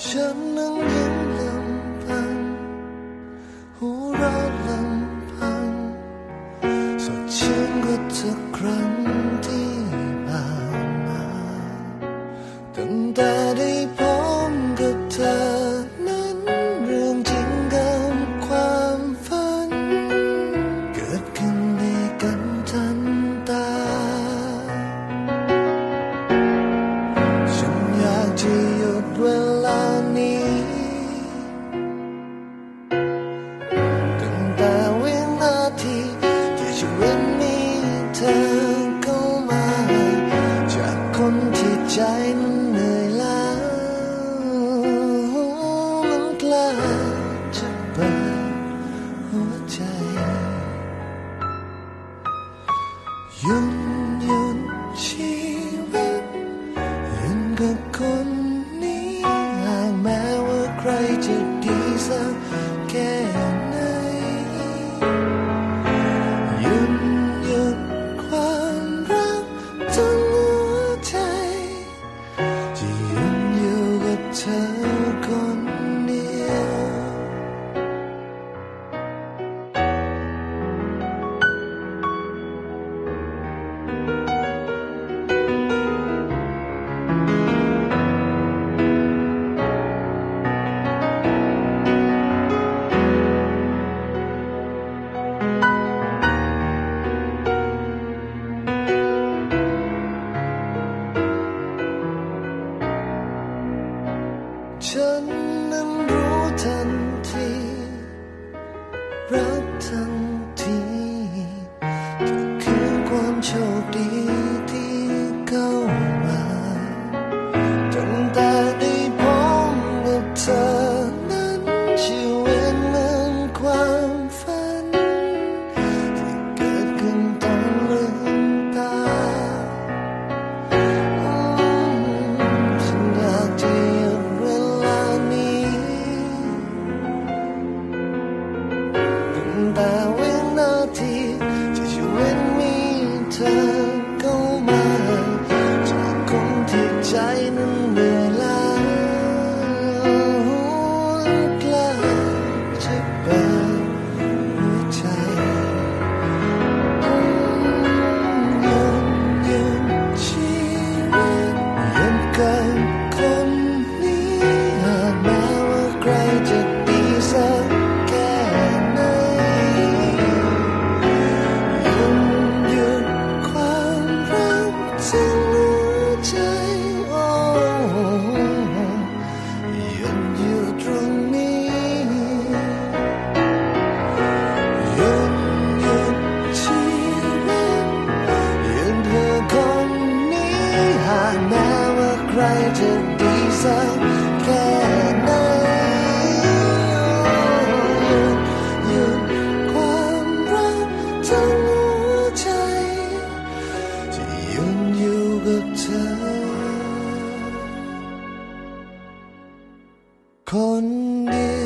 想能原谅。shine. ฉันนั้นรู้ จะดีสัแค่ไหนยุดยุดความรักทั้งหัวใจที่ยืนอยู่กับเธอ คนเดียว